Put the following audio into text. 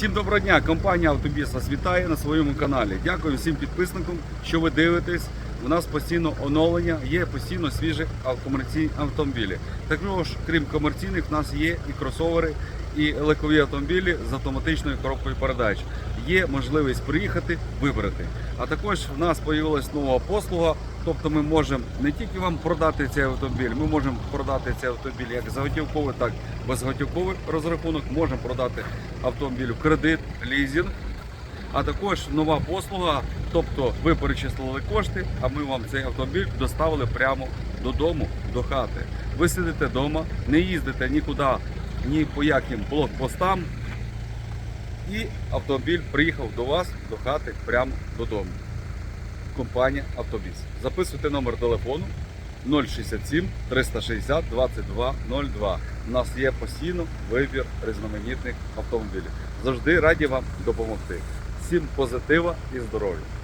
Всім доброго дня! Компанія Автобіс вітає на своєму каналі. Дякую всім підписникам, що ви дивитесь. У нас постійно оновлення, є постійно свіжі комерційні автомобілі. Також, крім комерційних, у нас є і кросовери, і легкові автомобілі з автоматичною коробкою передач. Є можливість приїхати, вибрати. А також в нас з'явилася нова послуга. Тобто ми можемо не тільки вам продати цей автомобіль, ми можемо продати цей автомобіль як за готівковий, так і безготівковий розрахунок. Можемо продати автомобіль в кредит, лізинг. А також нова послуга, тобто ви перечислили кошти, а ми вам цей автомобіль доставили прямо додому, до хати. Ви сидите вдома, не їздите нікуди, ні по яким блокпостам, і автомобіль приїхав до вас, до хати, прямо додому. Компанія Автобіс. Записуйте номер телефону 067 360 22 02. У нас є постійно вибір різноманітних автомобілів. Завжди раді вам допомогти. Всім позитива і здоров'я!